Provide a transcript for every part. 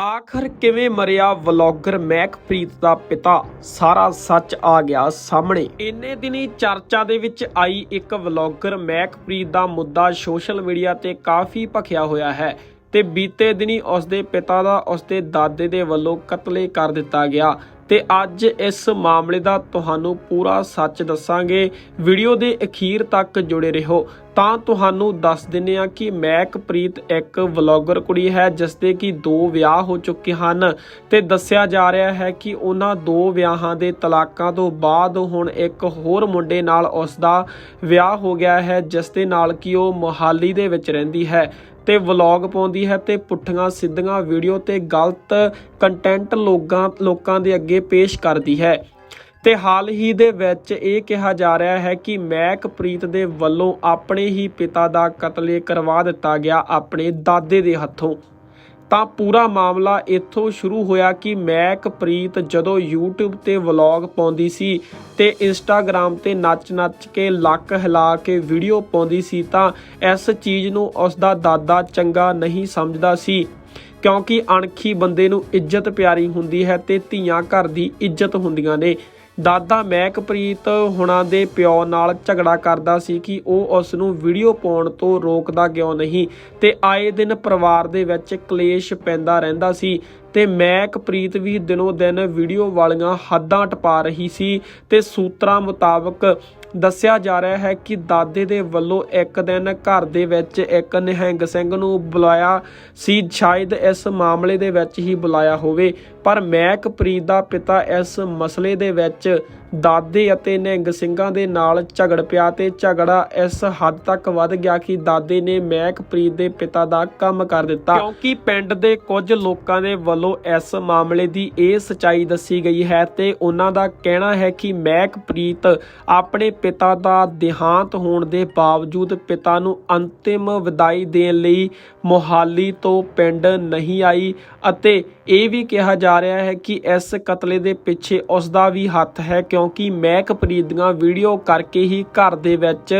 ਆਖਰ ਕਿਵੇਂ ਮਰਿਆ ਵਲੌਗਰ ਮੈਕਪ੍ਰੀਤ ਦਾ ਪਿਤਾ? ਸਾਰਾ ਸੱਚ ਆ ਗਿਆ ਸਾਹਮਣੇ। ਇੰਨੇ ਦਿਨੀ ਚਰਚਾ ਦੇ ਵਿੱਚ ਆਈ ਇੱਕ ਵਲੌਗਰ ਮੈਕਪ੍ਰੀਤ ਦਾ ਮੁੱਦਾ ਸੋਸ਼ਲ ਮੀਡੀਆ ਤੇ ਕਾਫੀ ਭਖਿਆ ਹੋਇਆ ਹੈ। ਤੇ ਬੀਤੇ ਦਿਨੀ ਉਸਦੇ ਪਿਤਾ ਦਾ ਉਸਦੇ ਦਾਦੇ ਦੇ ਵੱਲੋਂ ਕਤਲੇ ਕਰ ਦਿੱਤਾ ਗਿਆ ਤੇ ਅੱਜ ਇਸ ਮਾਮਲੇ ਦਾ ਤੁਹਾਨੂੰ ਪੂਰਾ ਸੱਚ ਦੱਸਾਂਗੇ। ਵੀਡੀਓ ਦੇ ਅਖੀਰ ਤੱਕ ਜੁੜੇ ਰਹੋ। ਤਾਂ ਤੁਹਾਨੂੰ ਦੱਸ ਦਿੰਨੇ ਆ ਕਿ ਮੈਕਪ੍ਰੀਤ ਇੱਕ ਵਲੌਗਰ ਕੁੜੀ ਹੈ ਜਿਸ ਦੇ ਕਿ ਦੋ ਵਿਆਹ ਹੋ ਚੁੱਕੇ ਹਨ ਤੇ ਦੱਸਿਆ ਜਾ ਰਿਹਾ ਹੈ ਕਿ ਉਹਨਾਂ ਦੋ ਵਿਆਹਾਂ ਦੇ ਤਲਾਕਾਂ ਤੋਂ ਬਾਅਦ ਹੁਣ ਇੱਕ ਹੋਰ ਮੁੰਡੇ ਨਾਲ ਉਸ ਦਾ ਵਿਆਹ ਹੋ ਗਿਆ ਹੈ ਜਿਸ ਦੇ ਨਾਲ ਕਿ ਉਹ ਮੋਹਾਲੀ ਦੇ ਵਿੱਚ ਰਹਿੰਦੀ ਹੈ। ਤੇ ਵਲੌਗ ਪਾਉਂਦੀ ਹੈ ਤੇ ਪੁੱਠੀਆਂ ਸਿੱਧੀਆਂ ਵੀਡੀਓ ਤੇ ਗਲਤ ਕੰਟੈਂਟ ਲੋਕਾਂ ਲੋਕਾਂ ਦੇ ਅੱਗੇ ਪੇਸ਼ ਕਰਦੀ ਹੈ। ਤੇ ਹਾਲ ਹੀ ਦੇ ਵਿੱਚ ਇਹ ਕਿਹਾ ਜਾ ਰਿਹਾ ਹੈ ਕਿ ਮੈਕਪ੍ਰੀਤ ਦੇ ਵੱਲੋਂ ਆਪਣੇ ਹੀ ਪਿਤਾ ਦਾ ਕਤਲੇ ਕਰਵਾ ਦਿੱਤਾ ਗਿਆ ਆਪਣੇ ਦਾਦੇ ਦੇ ਹੱਥੋਂ। ਤਾਂ ਪੂਰਾ ਮਾਮਲਾ ਇੱਥੋਂ ਸ਼ੁਰੂ ਹੋਇਆ ਕਿ ਮੈਕਪ੍ਰੀਤ ਜਦੋਂ YouTube ਤੇ ਵਲੌਗ ਪਾਉਂਦੀ ਸੀ ਤੇ Instagram ਤੇ ਨੱਚ-ਨੱਚ ਕੇ ਲੱਕ ਹਿਲਾ ਕੇ ਵੀਡੀਓ ਪਾਉਂਦੀ ਸੀ ਤਾਂ ਇਸ ਚੀਜ਼ ਨੂੰ ਉਸ ਦਾ ਦਾਦਾ ਚੰਗਾ ਨਹੀਂ ਸਮਝਦਾ ਸੀ। ਕਿਉਂਕਿ ਅਣਖੀ ਬੰਦੇ ਨੂੰ ਇੱਜ਼ਤ ਪਿਆਰੀ ਹੁੰਦੀ ਹੈ ਤੇ ਧੀਆਂ ਘਰ ਦੀ ਇੱਜ਼ਤ ਹੁੰਦੀਆਂ ਨੇ। ਦਾਦਾ ਮਹਿਕਪ੍ਰੀਤ ਹੁਣਾਂ ਦੇ ਪਿਓ ਨਾਲ ਝਗੜਾ ਕਰਦਾ ਸੀ ਕਿ ਉਹ ਉਸ ਨੂੰ ਵੀਡੀਓ ਪਾਉਣ ਤੋਂ ਰੋਕਦਾ ਕਿਉਂ ਨਹੀਂ ਤੇ ਆਏ ਦਿਨ ਪਰਿਵਾਰ ਦੇ ਵਿੱਚ ਕਲੇਸ਼ ਪੈਂਦਾ ਰਹਿੰਦਾ ਸੀ। ਤੇ ਮੈਕਪ੍ਰੀਤ ਵੀ ਦਿਨੋ ਦਿਨ ਵੀਡੀਓ ਵਾਲੀਆਂ ਹੱਦਾਂ ਟਪਾ ਰਹੀ ਸੀ ਤੇ ਸੂਤਰਾਂ ਮੁਤਾਬਕ ਦੱਸਿਆ ਜਾ ਰਿਹਾ ਹੈ ਕਿ ਦਾਦੇ ਦੇ ਵੱਲੋਂ ਇੱਕ ਦਿਨ ਘਰ ਦੇ ਵਿੱਚ ਇੱਕ ਨਿਹੰਗ ਸਿੰਘ ਨੂੰ ਬੁਲਾਇਆ ਸੀ। ਸ਼ਾਇਦ ਇਸ ਮਾਮਲੇ ਦੇ ਵਿੱਚ ਹੀ ਬੁਲਾਇਆ ਹੋਵੇ। ਪਰ ਮੈਕਪ੍ਰੀਤ ਦਾ ਪਿਤਾ ਇਸ ਮਸਲੇ ਦੇ ਵਿੱਚ ਦਾਦੇ ਅਤੇ ਨਿਹੰਗ ਸਿੰਘਾਂ ਦੇ ਨਾਲ ਝਗੜ ਪਿਆ ਤੇ ਝਗੜਾ ਇਸ ਹੱਦ ਤੱਕ ਵੱਧ ਗਿਆ ਕਿ ਦਾਦੇ ਨੇ ਮਹਿਕਪ੍ਰੀਤ ਦੇ ਪਿਤਾ ਦਾ ਕੰਮ ਕਰ ਦਿੱਤਾ। ਕਿਉਂਕਿ ਪਿੰਡ ਦੇ ਕੁਝ ਲੋਕਾਂ ਦੇ ਵੱਲੋਂ ਇਸ ਮਾਮਲੇ ਦੀ ਇਹ ਸਚਾਈ ਦੱਸੀ ਗਈ ਹੈ ਤੇ ਉਹਨਾਂ ਦਾ ਕਹਿਣਾ ਹੈ ਕਿ ਮੈਕਪ੍ਰੀਤ ਆਪਣੇ ਪਿਤਾ ਦਾ ਦੇਹਾਂਤ ਹੋਣ ਦੇ ਬਾਵਜੂਦ ਪਿਤਾ ਨੂੰ ਅੰਤਿਮ ਵਿਦਾਈ ਦੇਣ ਲਈ ਮੋਹਾਲੀ ਤੋਂ ਪਿੰਡ ਨਹੀਂ ਆਈ ਅਤੇ ਇਹ ਵੀ ਕਿਹਾ ਜਾ ਰਿਹਾ ਹੈ ਕਿ ਇਸ ਕਤਲੇ ਦੇ ਪਿੱਛੇ ਉਸ ਦਾ ਵੀ ਹੱਥ ਹੈ ਕਿਉਂਕਿ ਮੈਕਪ੍ਰੀਤ ਦੀਆਂ ਵੀਡੀਓ ਕਰਕੇ ਹੀ ਘਰ ਦੇ ਵਿੱਚ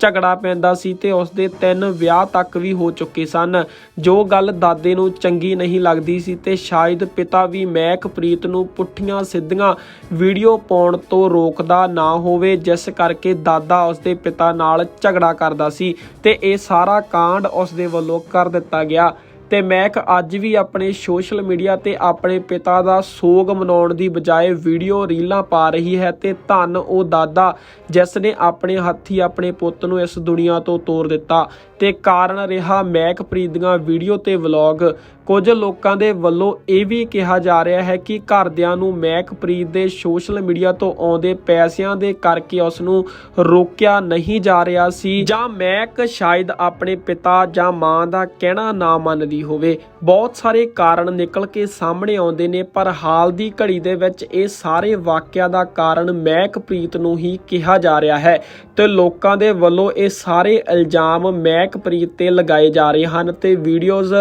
ਝਗੜਾ ਪੈਂਦਾ ਸੀ ਤੇ ਉਸ ਦੇ ਤਿੰਨ ਵਿਆਹ ਤੱਕ ਵੀ ਹੋ ਚੁੱਕੇ ਸਨ, ਜੋ ਗੱਲ ਦਾਦੇ ਨੂੰ ਚੰਗੀ ਨਹੀਂ ਲੱਗਦੀ ਸੀ ਤੇ ਸ਼ਾਇਦ ਪਿਤਾ ਵੀ ਮਹਿਕਪ੍ਰੀਤ ਨੂੰ ਪੁੱਠੀਆਂ ਸਿੱਧੀਆਂ ਵੀਡੀਓ ਪਾਉਣ ਤੋਂ ਰੋਕਦਾ ਨਾ ਹੋਵੇ, ਜਿਸ ਕਰਕੇ ਦਾਦਾ ਉਸਦੇ ਪਿਤਾ ਨਾਲ ਝਗੜਾ ਕਰਦਾ ਸੀ ਤੇ ਇਹ ਸਾਰਾ ਕਾਂਡ ਉਸ ਵੱਲੋਂ ਕਰ ਦਿੱਤਾ ਗਿਆ। ਤੇ ਮੈਕ ਅੱਜ ਵੀ ਆਪਣੇ ਸੋਸ਼ਲ ਮੀਡੀਆ ਤੇ ਆਪਣੇ ਪਿਤਾ ਦਾ ਸੋਗ ਮਨਾਉਣ ਦੀ ਬਜਾਏ ਵੀਡੀਓ ਰੀਲਾਂ ਪਾ ਰਹੀ ਹੈ ਤੇ ਧੰਨ ਉਹ ਦਾਦਾ ਜਿਸ ਨੇ ਆਪਣੇ ਹੱਥੀ ਆਪਣੇ ਪੁੱਤ ਨੂੰ ਇਸ ਦੁਨੀਆ ਤੋਂ ਤੋਰ ਦਿੱਤਾ। ਤੇ ਕਾਰਨ ਰਿਹਾ ਮੈਕਪ੍ਰੀਤ ਦੀਆਂ ਵੀਡੀਓ ਤੇ ਵਲੌਗ। ਕੁਝ ਲੋਕਾਂ ਦੇ ਵੱਲੋਂ ਇਹ ਵੀ ਕਿਹਾ ਜਾ ਰਿਹਾ ਹੈ ਕਿ ਘਰਦਿਆਂ ਨੂੰ ਮੈਕਪ੍ਰੀਤ ਦੇ ਸੋਸ਼ਲ ਮੀਡੀਆ ਤੋਂ ਆਉਂਦੇ ਪੈਸਿਆਂ ਦੇ ਕਰਕੇ ਉਸ ਨੂੰ ਰੋਕਿਆ ਨਹੀਂ ਜਾ ਰਿਹਾ ਸੀ। ਜਾਂ ਮੈਕ ਸ਼ਾਇਦ ਆਪਣੇ ਪਿਤਾ ਜਾਂ ਮਾਂ ਦਾ ਕਹਿਣਾ ਨਾ ਮੰਨਦੀ ਹੋਵੇ। ਬਹੁਤ ਸਾਰੇ ਕਾਰਨ ਨਿਕਲ ਕੇ ਸਾਹਮਣੇ ਆਉਂਦੇ ਨੇ, ਪਰ ਹਾਲ ਦੀ ਘੜੀ ਦੇ ਵਿੱਚ ਇਹ ਸਾਰੇ ਵਾਕਿਆ ਦਾ ਕਾਰਨ ਮੈਕਪ੍ਰੀਤ ਨੂੰ ਹੀ ਕਿਹਾ ਜਾ ਰਿਹਾ ਹੈ ਤੇ ਲੋਕਾਂ ਦੇ ਵੱਲੋਂ ਇਹ ਸਾਰੇ ਇਲਜ਼ਾਮ ਮੈਕਪ੍ਰੀਤ ਤੇ ਲਗਾਏ ਜਾ ਰਹੇ ਹਨ ਤੇ ਵੀਡੀਓਜ਼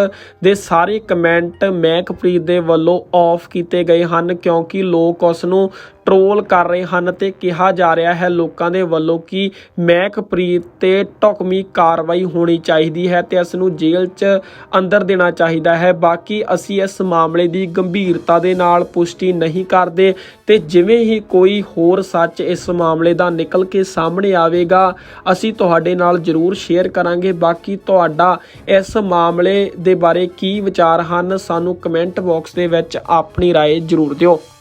ਦੇ ਸਾਰੇ ਕਮੈਂਟ ਮੈਕਪ੍ਰੀਤ ਦੇ ਵੱਲੋਂ ਆਫ ਕੀਤੇ ਗਏ ਹਨ ਕਿਉਂਕਿ ਲੋਕ ਉਸ ਨੂੰ ਟ੍ਰੋਲ ਕਰ ਰਹੇ ਹਨ ਤੇ ਕਿਹਾ ਜਾ ਰਿਹਾ ਹੈ ਲੋਕਾਂ ਦੇ ਵੱਲੋਂ ਕਿ ਮੈਕਪ੍ਰੀਤ ਤੇ ਟੁਕਮੀ ਕਾਰਵਾਈ ਹੋਣੀ ਚਾਹੀਦੀ ਹੈ ਤੇ ਇਸ ਨੂੰ ਜੇਲ੍ਹ 'ਚ ਅੰਦਰ ਦੇਣਾ ਚਾਹੀਦਾ ਹੈ ਬਾਕੀ ਅਸੀਂ ਇਸ ਮਾਮਲੇ ਦੀ ਗੰਭੀਰਤਾ ਦੇ ਨਾਲ ਪੁਸ਼ਟੀ ਨਹੀਂ ਕਰਦੇ ਤੇ ਜਿਵੇਂ ਹੀ ਕੋਈ ਹੋਰ ਸੱਚ ਇਸ ਮਾਮਲੇ ਦਾ ਨਿਕਲ ਕੇ ਸਾਹਮਣੇ ਆਵੇਗਾ ਅਸੀਂ ਤੁਹਾਡੇ ਨਾਲ ਜ਼ਰੂਰ ਸ਼ੇਅਰ ਕਰਾਂਗੇ ਬਾਕੀ ਤੁਹਾਡਾ ਇਸ ਮਾਮਲੇ ਦੇ ਬਾਰੇ ਕੀ ਵਿਚਾਰ ਹਨ ਸਾਨੂੰ ਕਮੈਂਟ ਬਾਕਸ ਦੇ ਵਿੱਚ ਆਪਣੀ رائے ਜ਼ਰੂਰ ਦਿਓ